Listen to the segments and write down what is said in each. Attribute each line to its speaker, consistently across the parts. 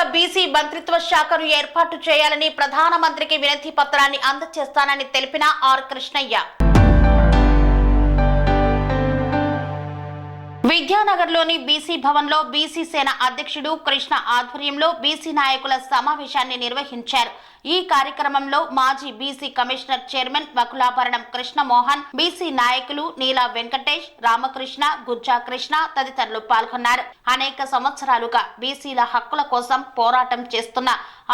Speaker 1: ప్రత్యేక బీసీ మంత్రిత్వ శాఖను ఏర్పాటు చేయాలని ప్రధానమంత్రికి వినతి పత్రాన్ని అందజేస్తానని తెలిపిన ఆర్ కృష్ణయ్య. విద్యానగర్లోని బీసీ భవన్లో బీసీ సేన అధ్యక్షుడు కృష్ణ ఆధ్వర్యంలో బీసీ నాయకుల సమావేశాన్ని నిర్వహించారు. ఈ కార్యక్రమంలో మాజీ BC commissioner chairman Vakulabharanam Krishnamohan BC నాయకులు నీలా వెంకటేష్ రామకృష్ణ గుజ్జా కృష్ణ తదితరులు పాల్గొన్నారు. అనేక సంవత్సరాలుగా బీసీల హక్కుల కోసం పోరాటం చేస్తున్న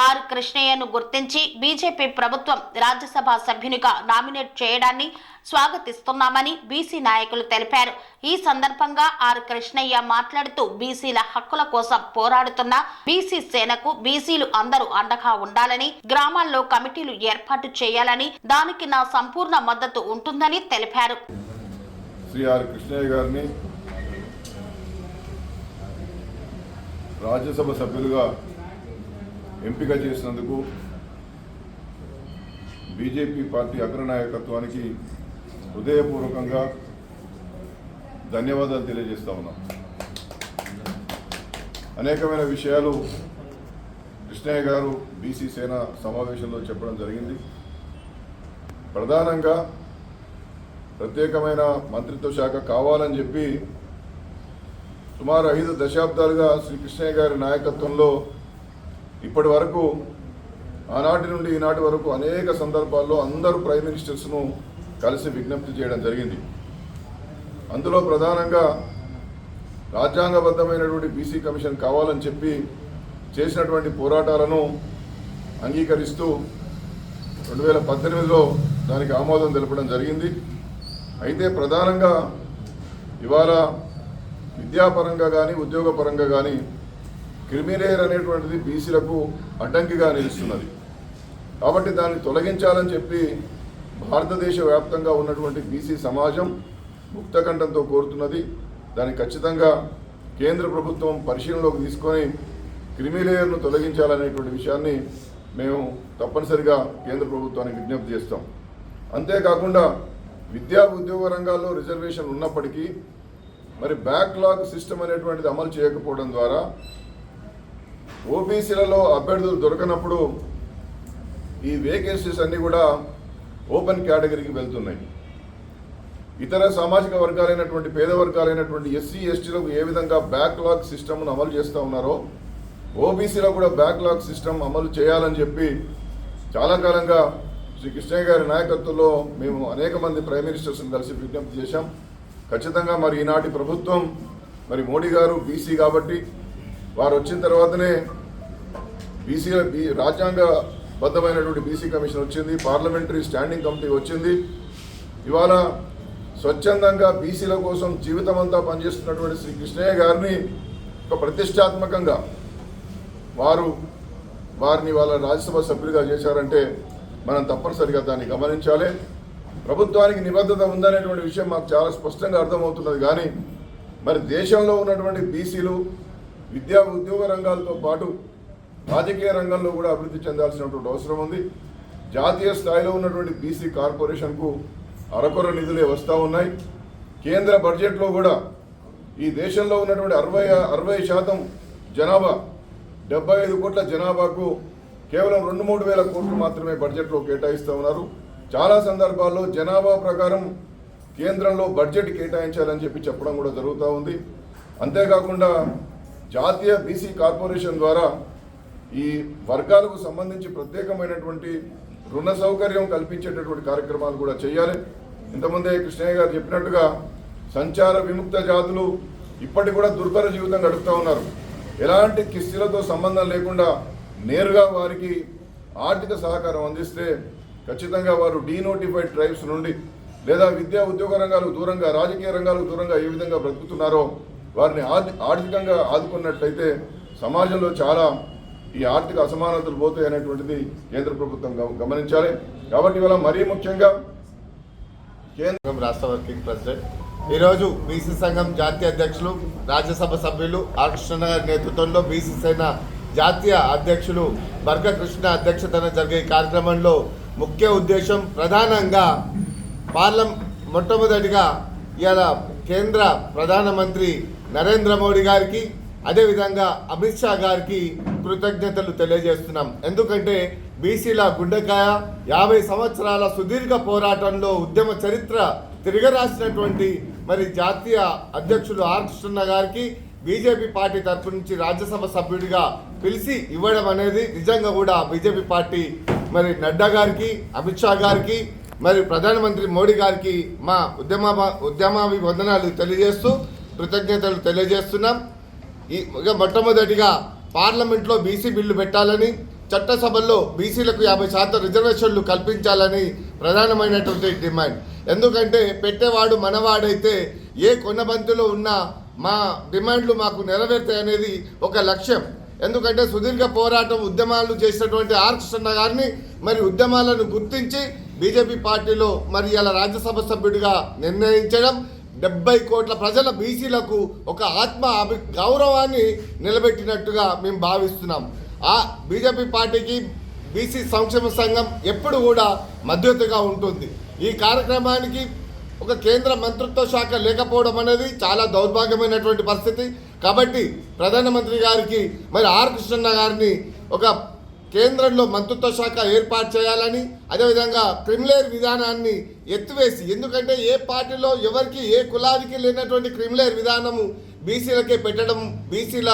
Speaker 1: ఆర్ కృష్ణయ్యను గుర్తించి బీజేపీ ప్రభుత్వం రాజ్యసభ సభ్యునిగా నామినేట్ చేయడాన్ని స్వాగతిస్తున్నామని బీసీ నాయకులు తెలిపారు. ఈ సందర్భంగా ఆర్ కృష్ణయ్య మాట్లాడుతూ బీసీల హక్కుల కోసం పోరాడుతున్న బీసీ సేనకు బీసీలు అందరూ అండగా ఉండాలని గ్రామాల్లో కమిటీలు ఏర్పాటు చేయాలని దానికి నా సంపూర్ణ మద్దతు ఉంటుందని తెలిపారు.
Speaker 2: శ్రీ ఆర్ కృష్ణయ్య గారిని రాజ్యసభ సభ్యులుగా ఎంపిక చేసినందుకు బీజేపీ పార్టీ అగ్రనాయకత్వానికి హృదయపూర్వకంగా ధన్యవాదాలు తెలియజేస్తా ఉన్నాం. అనేకమైన విషయాలు కృష్ణయ్య గారు బీసీ సేన సమావేశంలో చెప్పడం జరిగింది. ప్రధానంగా ప్రత్యేకమైన మంత్రిత్వ శాఖ కావాలని చెప్పి సుమారు ఐదు దశాబ్దాలుగా శ్రీ కృష్ణయ్య గారి నాయకత్వంలో ఇప్పటి వరకు ఆనాటి నుండి ఈనాటి వరకు అనేక సందర్భాల్లో అందరూ ప్రైమ్ మినిస్టర్స్ను కలిసి విజ్ఞప్తి చేయడం జరిగింది. అందులో ప్రధానంగా రాజ్యాంగబద్ధమైనటువంటి బీసీ కమిషన్ కావాలని చెప్పి చేసినటువంటి పోరాటాలను అంగీకరిస్తూ రెండు వేల పద్దెనిమిదిలో దానికి ఆమోదం తెలపడం జరిగింది. అయితే ప్రధానంగా ఇవాళ విద్యాపరంగా కానీ ఉద్యోగపరంగా కానీ క్రిమిలేయర్ అనేటువంటిది బీసీలకు అడ్డంకిగా నిలుస్తున్నది. కాబట్టి దాన్ని తొలగించాలని చెప్పి భారతదేశ వ్యాప్తంగా ఉన్నటువంటి బీసీ సమాజం ముక్తకంఠంతో కోరుతున్నది. దాన్ని ఖచ్చితంగా కేంద్ర ప్రభుత్వం పరిశీలనలోకి తీసుకొని క్రిమిలేయర్ను తొలగించాలనేటువంటి విషయాన్ని మేము తప్పనిసరిగా కేంద్ర ప్రభుత్వానికి విజ్ఞప్తి చేస్తాం. అంతేకాకుండా విద్యా ఉద్యోగ రంగాల్లో రిజర్వేషన్ ఉన్నప్పటికీ మరి బ్యాక్లాగ్ సిస్టమ్ అనేటువంటిది అమలు చేయకపోవడం ద్వారా ఓబీసీలలో అభ్యర్థులు దొరకనప్పుడు ఈ వేకెన్సీస్ అన్నీ కూడా ఓపెన్ కేటగిరీకి వెళ్తున్నాయి. ఇతర సామాజిక వర్గాలైనటువంటి పేద వర్గాలైనటువంటి ఎస్సీ ఎస్టీలకు ఏ విధంగా బ్యాక్లాగ్ సిస్టమ్ను అమలు చేస్తూ ఉన్నారో ఓబీసీలో కూడా బ్యాక్లాగ్ సిస్టమ్ అమలు చేయాలని చెప్పి చాలా కాలంగా శ్రీ కృష్ణయ్య గారి నాయకత్వంలో మేము అనేక మంది ప్రైమ్ మినిస్టర్స్ని కలిసి విజ్ఞప్తి చేశాం. ఖచ్చితంగా మరి ఈనాటి ప్రభుత్వం మరి మోడీ గారు బీసీ కాబట్టి వారు వచ్చిన తర్వాతనే బీసీ రాజ్యాంగ బద్దమైనటువంటి బీసీ కమిషన్ వచ్చింది పార్లమెంటరీ స్టాండింగ్ కమిటీ వచ్చింది. ఇవాళ స్వచ్ఛందంగా బీసీల కోసం జీవితమంతా పనిచేస్తున్నటువంటి శ్రీ కృష్ణయ్య గారిని ఒక ప్రతిష్టాత్మకంగా వారు వారిని వాళ్ళ రాజ్యసభ సభ్యులుగా చేశారంటే మనం తప్పనిసరిగా దాన్ని గమనించాలి. ప్రభుత్వానికి నిబద్ధత ఉందనేటువంటి విషయం మాకు చాలా స్పష్టంగా అర్థమవుతున్నది. కానీ మరి దేశంలో ఉన్నటువంటి బీసీలు విద్యా ఉద్యోగ రంగాలతో పాటు రాజకీయ రంగంలో కూడా అభివృద్ధి చెందాల్సినటువంటి అవసరం ఉంది. జాతీయ స్థాయిలో ఉన్నటువంటి బీసీ కార్పొరేషన్కు అరకొర నిధులే వస్తూ ఉన్నాయి. కేంద్ర బడ్జెట్లో కూడా ఈ దేశంలో ఉన్నటువంటి అరవై అరవై శాతం జనాభా డెబ్బై ఐదు కోట్ల జనాభాకు కేవలం రెండు మూడు వేల కోట్లు మాత్రమే బడ్జెట్లో కేటాయిస్తూ ఉన్నారు. చాలా సందర్భాల్లో జనాభా ప్రకారం కేంద్రంలో బడ్జెట్ కేటాయించాలని చెప్పి చెప్పడం కూడా జరుగుతూ ఉంది. అంతేకాకుండా జాతీయ బీసీ కార్పొరేషన్ ద్వారా ఈ వర్గాలకు సంబంధించి ప్రత్యేకమైనటువంటి రుణ సౌకర్యం కల్పించేటటువంటి కార్యక్రమాలు కూడా చేయాలి. ఇంతకుముందే కృష్ణయ్య గారు చెప్పినట్టుగా సంచార విముక్త జాతులు ఇప్పటికి కూడా దుర్భర జీవితం గడుపుతూ ఉన్నారు. ఎలాంటి కిస్తీలతో సంబంధం లేకుండా నేరుగా వారికి ఆర్థిక సహకారం అందిస్తే ఖచ్చితంగా వారు డీనోటిఫైడ్ ట్రైబ్స్ నుండి లేదా విద్యా ఉద్యోగ రంగాలకు దూరంగా రాజకీయ రంగాలకు దూరంగా ఏ విధంగా బ్రతుకుతున్నారో వారిని ఆర్థికంగా ఆదుకున్నట్లయితే సమాజంలో చాలా ఈ ఆర్థిక అసమానతలు పోతాయి అనేటువంటిది కేంద్ర ప్రభుత్వం గమనించాలి. కాబట్టి ఇవాళ మరీ ముఖ్యంగా కేంద్ర
Speaker 3: రాష్ట్ర వర్కింగ్ ప్రెసిడెంట్. ఈరోజు బీసీ సంఘం జాతీయ అధ్యక్షులు రాజ్యసభ సభ్యులు ఆర్కృష్ణ గారి నేతృత్వంలో బీసీ సేన జాతీయ అధ్యక్షులు బర్గకృష్ణ అధ్యక్షతన జరిగే కార్యక్రమంలో ముఖ్య ఉద్దేశం ప్రధానంగా పార్లం మొట్టమొదటిగా ఇవాళ కేంద్ర ప్రధానమంత్రి నరేంద్ర మోడీ గారికి అదేవిధంగా అమిత్ షా గారికి కృతజ్ఞతలు తెలియజేస్తున్నాం. ఎందుకంటే బీసీల గుండెకాయ యాభై సంవత్సరాల సుదీర్ఘ పోరాటంలో ఉద్యమ చరిత్ర తిరగరాసినటువంటి మరి జాతీయ అధ్యక్షులు ఆర్కృష్ణ గారికి బీజేపీ పార్టీ తరపు నుంచి రాజ్యసభ సభ్యుడిగా పిలిచి ఇవ్వడం అనేది నిజంగా కూడా బీజేపీ పార్టీ మరి నడ్డా గారికి అమిత్ షా గారికి మరి ప్రధానమంత్రి మోడీ గారికి మా ఉద్యమ ఉద్యమాభివందనాలు తెలియజేస్తూ కృతజ్ఞతలు తెలియజేస్తున్నాం. ఈ మొట్టమొదటిగా పార్లమెంట్లో బీసీ బిల్లు పెట్టాలని చట్టసభల్లో బీసీలకు యాభై శాతం రిజర్వేషన్లు కల్పించాలని ప్రధానమైనటువంటి డిమాండ్. ఎందుకంటే పెట్టేవాడు మనవాడైతే ఏ కొనబంతిలో ఉన్నా మా డిమాండ్లు మాకు నెరవేరుతాయనేది ఒక లక్ష్యం. ఎందుకంటే సుదీర్ఘ పోరాటం ఉద్యమాలు చేసినటువంటి ఆర్ కృష్ణ గారిని మరి ఉద్యమాలను గుర్తించి బీజేపీ పార్టీలో మరి ఇలా రాజ్యసభ సభ్యుడిగా నిర్ణయించడం డెబ్బై కోట్ల ప్రజల బీసీలకు ఒక ఆత్మ అభి గౌరవాన్ని నిలబెట్టినట్టుగా మేము భావిస్తున్నాం. ఆ బీజేపీ పార్టీకి బీసీ సంక్షేమ సంఘం ఎప్పుడు కూడా మద్దతుగా ఉంటుంది. ఈ కార్యక్రమానికి ఒక కేంద్ర మంత్రిత్వ శాఖ లేకపోవడం అనేది చాలా దౌర్భాగ్యమైనటువంటి పరిస్థితి. కాబట్టి ప్రధానమంత్రి గారికి మరి ఆర్ కృష్ణన్న గారిని ఒక కేంద్రంలో మంత్రిత్వ శాఖ ఏర్పాటు చేయాలని అదేవిధంగా క్రిమిలేర్ విధానాన్ని ఎత్తివేసి ఎందుకంటే ఏ పార్టీలో ఎవరికి ఏ కులానికి లేనటువంటి క్రిమిలేర్ విధానము బీసీలకే పెట్టడం బీసీల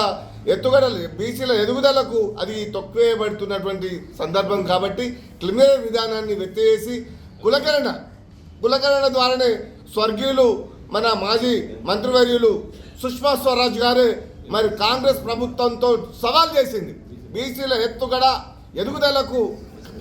Speaker 3: ఎత్తుగడ బీసీల ఎదుగుదలకు అది తొక్కువేయబడుతున్నటువంటి సందర్భం కాబట్టి క్రిమిలేర్ విధానాన్ని ఎత్తివేసి కులకరణ కులకరణ ద్వారానే స్వర్గీయులు మన మాజీ మంత్రివర్యులు సుష్మా స్వరాజ్ గారే మరి కాంగ్రెస్ ప్రభుత్వంతో సవాల్ చేసింది. బీసీల ఎత్తుగడ ఎదుగుదలకు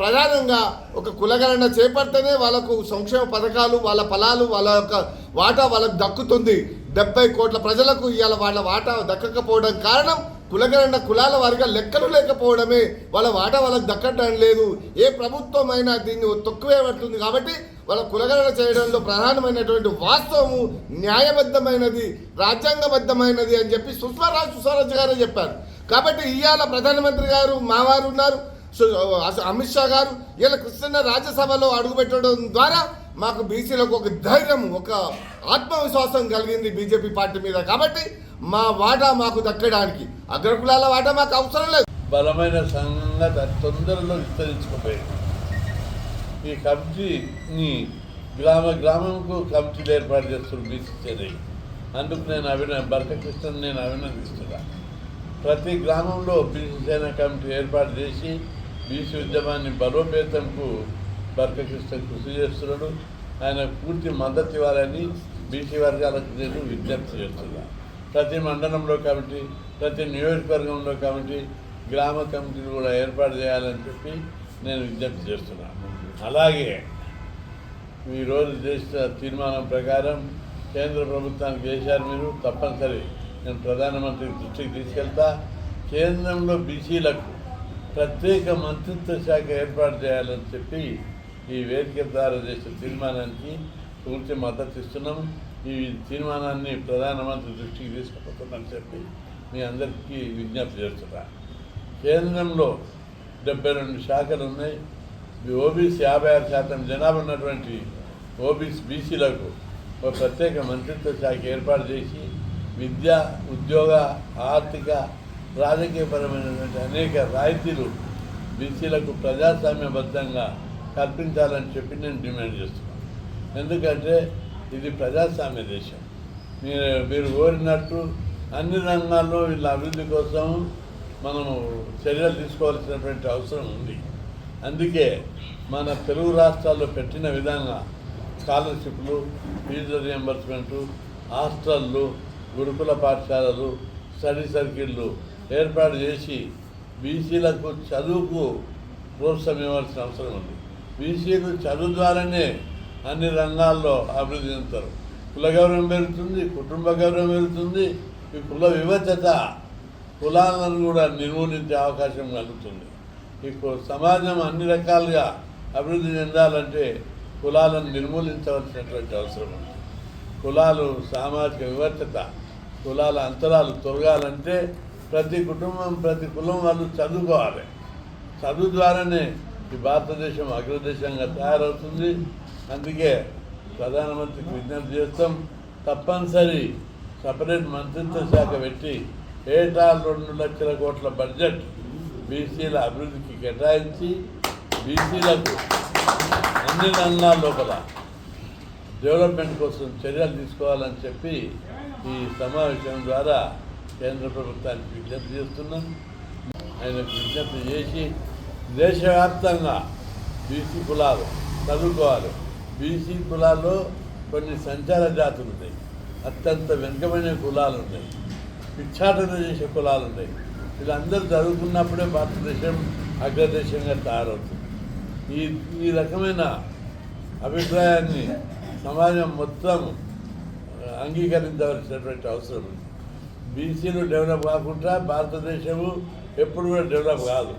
Speaker 3: ప్రధానంగా ఒక కులగణన చేపడితేనే వాళ్ళకు సంక్షేమ పథకాలు వాళ్ళ ఫలాలు వాళ్ళ యొక్క వాటా వాళ్ళకు దక్కుతుంది. డెబ్బై కోట్ల ప్రజలకు ఇవాళ వాళ్ళ వాటా దక్కకపోవడం కారణం కులగణన కులాల వారిగా లెక్కలు లేకపోవడమే. వాళ్ళ వాటా వాళ్ళకి దక్కడం లేదు. ఏ ప్రభుత్వం అయినా దీన్ని తొక్కువేయబడుతుంది కాబట్టి వాళ్ళ కులగణన చేయడంలో ప్రధానమైనటువంటి వాస్తవము న్యాయబద్ధమైనది రాజ్యాంగబద్ధమైనది అని చెప్పి సుష్మరాజ్ సుస్వరాజ్ గారే చెప్పారు. కాబట్టి ఇవాళ ప్రధానమంత్రి గారు మావారు ఉన్నారు. అమిత్ షా గారు ఇలా కృష్ణ రాజ్యసభలో అడుగుపెట్టడం ద్వారా మాకు బీసీలకు ఒక ధైర్యం ఒక ఆత్మవిశ్వాసం కలిగింది బీజేపీ పార్టీ మీద. కాబట్టి మా వాటా మాకు దక్కడానికి అగ్రకులాల వాటా మాకు అవసరం లేదు.
Speaker 4: బలమైన సంఘంగా తొందరలో విస్తరించుకుపోయింది. ఈ కమిటీని గ్రామ గ్రామంకు కమిటీలు ఏర్పాటు చేస్తున్నారు బీసీసీ అందుకు నేను అభిన బరకృష్ణని నేను అభినందిస్తున్నాను ప్రతి గ్రామంలో బీసీ సేన కమిటీ ఏర్పాటు చేసి బీసీ ఉద్యమాన్ని బలోపేతంకు బర్కకృష్ణ కృషి చేస్తున్నాడు. ఆయన పూర్తి మద్దతు ఇవ్వాలని బీసీ వర్గాలకు నేను విజ్ఞప్తి చేస్తున్నాను ప్రతి మండలంలో కమిటీ ప్రతి నియోజకవర్గంలో కమిటీ గ్రామ కమిటీలు కూడా ఏర్పాటు చేయాలని చెప్పి నేను విజ్ఞప్తి చేస్తున్నాను. అలాగే ఈరోజు చేసిన తీర్మానం ప్రకారం కేంద్ర ప్రభుత్వానికి చేశారు మీరు తప్పనిసరి. నేను ప్రధానమంత్రి దృష్టికి తీసుకెళ్తా. కేంద్రంలో బీసీలకు ప్రత్యేక మంత్రిత్వ శాఖ ఏర్పాటు చేయాలని చెప్పి ఈ వేదిక ద్వారా చేసిన తీర్మానానికి పూర్తి మద్దతు ఇస్తున్నాం. ఈ తీర్మానాన్ని ప్రధానమంత్రి దృష్టికి తీసుకుపోతున్నామని చెప్పి మీ అందరికీ విజ్ఞప్తి చేస్తున్నా. కేంద్రంలో డెబ్బై రెండు శాఖలు ఉన్నాయి. ఓబీసీ యాభై ఆరు శాతం జనాభా ఉన్నటువంటి ఓబీసీ బీసీలకు ఒక ప్రత్యేక మంత్రిత్వ శాఖ ఏర్పాటు చేసి విద్య ఉద్యోగ ఆర్థిక రాజకీయపరమైనటువంటి అనేక రాయితీలు బీసీలకు ప్రజాస్వామ్యబద్ధంగా కల్పించాలని చెప్పి నేను డిమాండ్ చేస్తున్నాను. ఎందుకంటే ఇది ప్రజాస్వామ్య దేశం. మీరు మీరు కోరినట్టు అన్ని రంగాల్లో వీళ్ళ అభివృద్ధి కోసం మనము చర్యలు తీసుకోవాల్సినటువంటి అవసరం ఉంది. అందుకే మన తెలుగు రాష్ట్రాల్లో పెట్టిన విధంగా స్కాలర్షిప్లు ఫీజు రియంబర్స్మెంటు హాస్టళ్ళు గురుకుల పాఠశాలలు స్టడీ సర్కిళ్ళు ఏర్పాటు చేసి బీసీలకు చదువుకు ప్రోత్సాహం ఇవ్వాల్సిన అవసరం ఉంది. బీసీలు చదువు ద్వారానే అన్ని రంగాల్లో అభివృద్ధి చెందుతారు. కుల గౌరవం పెరుగుతుంది కుటుంబ గౌరవం పెరుగుతుంది. ఈ కుల వివచ్చత కులాలను కూడా నిర్మూలించే అవకాశం కలుగుతుంది. ఈ సమాజం అన్ని రకాలుగా అభివృద్ధి చెందాలంటే కులాలను నిర్మూలించవలసినటువంటి అవసరం ఉంది. కులాలు సామాజిక వివచ్చత కులాల అంతరాలు తొలగాలంటే ప్రతి కుటుంబం ప్రతి కులం వాళ్ళు చదువుకోవాలి. చదువు ద్వారానే ఈ భారతదేశం అగ్రదేశంగా తయారవుతుంది. అందుకే ప్రధానమంత్రికి విజ్ఞప్తి చేస్తాం తప్పనిసరి సపరేట్ మంత్రిత్వ శాఖ పెట్టి ఏటా రెండు లక్షల కోట్ల బడ్జెట్ బీసీల అభివృద్ధికి కేటాయించి బీసీలకు అన్ని రంగాల లోపల డెవలప్మెంట్ కోసం చర్యలు తీసుకోవాలని చెప్పి ఈ సమావేశం ద్వారా కేంద్ర ప్రభుత్వానికి విజ్ఞప్తి చేస్తున్నాం. ఆయనకు విజ్ఞప్తి చేసి దేశవ్యాప్తంగా బీసీ కులాలు చదువుకోవాలి. బీసీ కులాల్లో కొన్ని సంచార జాతులు ఉన్నాయి అత్యంత వెనుకమైన కులాలు ఉన్నాయి పిచ్చాటన చేసే కులాలు ఉన్నాయి వీళ్ళందరూ చదువుకున్నప్పుడే భారతదేశం అగ్రదేశంగా తయారవుతుంది. ఈ ఈ రకమైన అభిప్రాయాన్ని సమాజం మొత్తం అంగీకరించవలసినటువంటి అవసరం ఉంది. బీసీలు డెవలప్ కాకుండా భారతదేశము ఎప్పుడు కూడా డెవలప్ కాదు.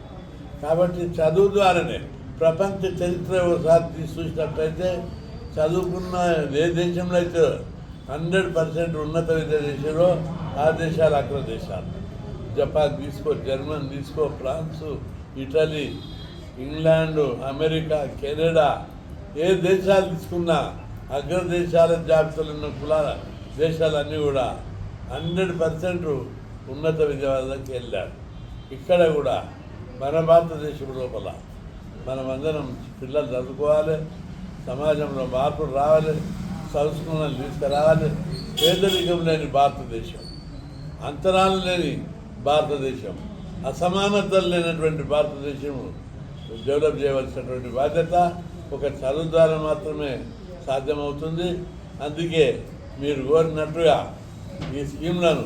Speaker 4: కాబట్టి చదువు ద్వారానే ప్రపంచ చరిత్ర ఒకసారి తీసి చూసినట్లయితే చదువుకున్న ఏ దేశంలో అయితే హండ్రెడ్ పర్సెంట్ ఉన్నత విద్య దేశంలో ఆ దేశాలు అగ్ర దేశాలు. జపాన్ తీసుకో జర్మన్ తీసుకో France Italy England America Canada ఏ దేశాలు తీసుకున్నా అగ్ర దేశాల ఉన్న కులాల దేశాలన్నీ కూడా హండ్రెడ్ పర్సెంట్ ఉన్నత విద్యార్థులకు వెళ్ళారు. ఇక్కడ కూడా మన భారతదేశం లోపల మనమందరం పిల్లలు చదువుకోవాలి సమాజంలో మార్పులు రావాలి సంస్కృతులను తీసుకురావాలి. పేదరికం లేని భారతదేశం అంతరాలు లేని భారతదేశం అసమానతలు లేనటువంటి భారతదేశం. డెవలప్ చేయవలసినటువంటి బాధ్యత ఒక చదువు ద్వారా మాత్రమే సాధ్యమవుతుంది. అందుకే మీరు కోరినట్టుగా ఈ స్కీమ్లను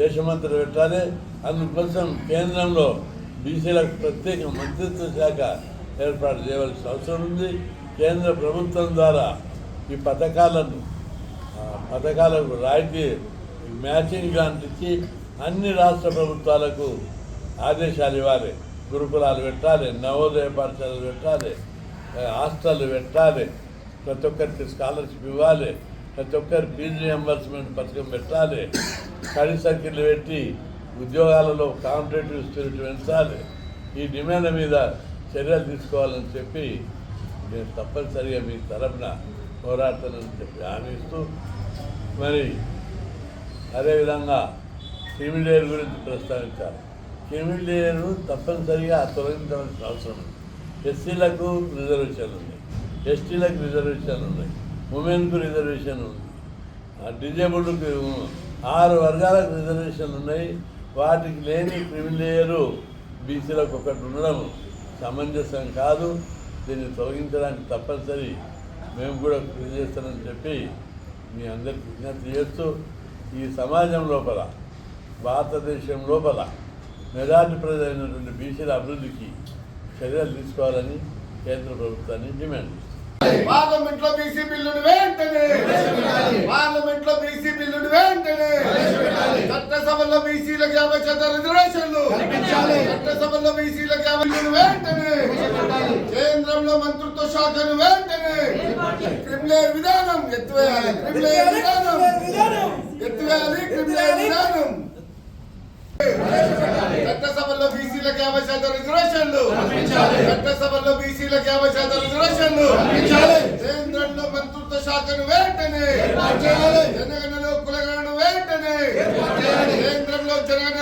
Speaker 4: దేశమంతట పెట్టాలి. అందుకోసం కేంద్రంలో బీసీలకు ప్రత్యేక మంత్రిత్వ శాఖ ఏర్పాటు చేయవలసిన అవసరం ఉంది. కేంద్ర ప్రభుత్వం ద్వారా ఈ పథకాలను పథకాలకు రాయితీ మ్యాచింగ్ గ్రాంట్ ఇచ్చి అన్ని రాష్ట్ర ప్రభుత్వాలకు ఆదేశాలు ఇవ్వాలి. గురుకులాలు పెట్టాలి నవోదయ పాఠశాలలు పెట్టాలి హాస్టళ్ళు పెట్టాలి. ప్రతి ఒక్కరికి స్కాలర్షిప్ ఇవ్వాలి. ప్రతి ఒక్కరి ఫీజు రియంబర్స్మెంట్ పథకం పెట్టాలి. స్టడీ సర్కిల్ పెట్టి ఉద్యోగాలలో కాంపిటేటివ్ స్పిరిట్ పెంచాలి. ఈ డిమాండ్ మీద చర్యలు తీసుకోవాలని చెప్పి నేను తప్పనిసరిగా మీ తరపున పోరాడతానని చెప్పి హామీస్తూ మరి అదేవిధంగా క్రిమిలేయర్ గురించి ప్రస్తావించాలి. క్రిమిలేయర్ తప్పనిసరిగా తొలగించవలసిన అవసరం. ఉంది ఎస్సీలకు రిజర్వేషన్ ఉంది ఎస్టీలకు రిజర్వేషన్ ఉన్నాయి ఉమెన్కు రిజర్వేషన్ ఉంది. ఆ డిజేబుల్డ్కి ఆరు వర్గాలకు రిజర్వేషన్లు ఉన్నాయి. వాటికి లేని క్రిమిలేయరు బీసీలకు ఒకటి ఉండడం సమంజసం కాదు. దీన్ని తొలగించడానికి తప్పనిసరి మేము కూడా కృషి చేస్తానని చెప్పి మీ అందరికి విజ్ఞప్తి చేస్తూ ఈ సమాజం లోపల భారతదేశం లోపల మెజార్టీ ప్రజలైనటువంటి బీసీల అభివృద్ధికి చర్యలు తీసుకోవాలని కేంద్ర ప్రభుత్వాన్ని డిమాండ్
Speaker 3: పార్లమెంట్లో బీసీ బిల్లును వెంటనే పార్లమెంట్లో బీసీ బిల్లును వెంటనే చట్టసభలో బీసీలకు యాభై శాతం రిజర్వేషన్లు చట్టసభలో బీసీలకు యాభై వెంటనే కేంద్రంలో మంత్రిత్వ శాఖను వెంటనే క్రిమినల్ విధానం ఎత్తివేయాలి. క్రిమినల్ విధానం. ఎత్తివేయాలి క్రిమినల్ విధానం. చట్టసభలో బీసీలకు యాభై శాతం రిజర్వేషన్లు చట్టసభలో బీసీలకు యాభై శాతం రిజర్వేషన్లు కేంద్రంలో మంత్రిత్వ శాఖను వెంటనే. జనగణలో కులగణను వెంటనే. కేంద్రంలో జనగణలో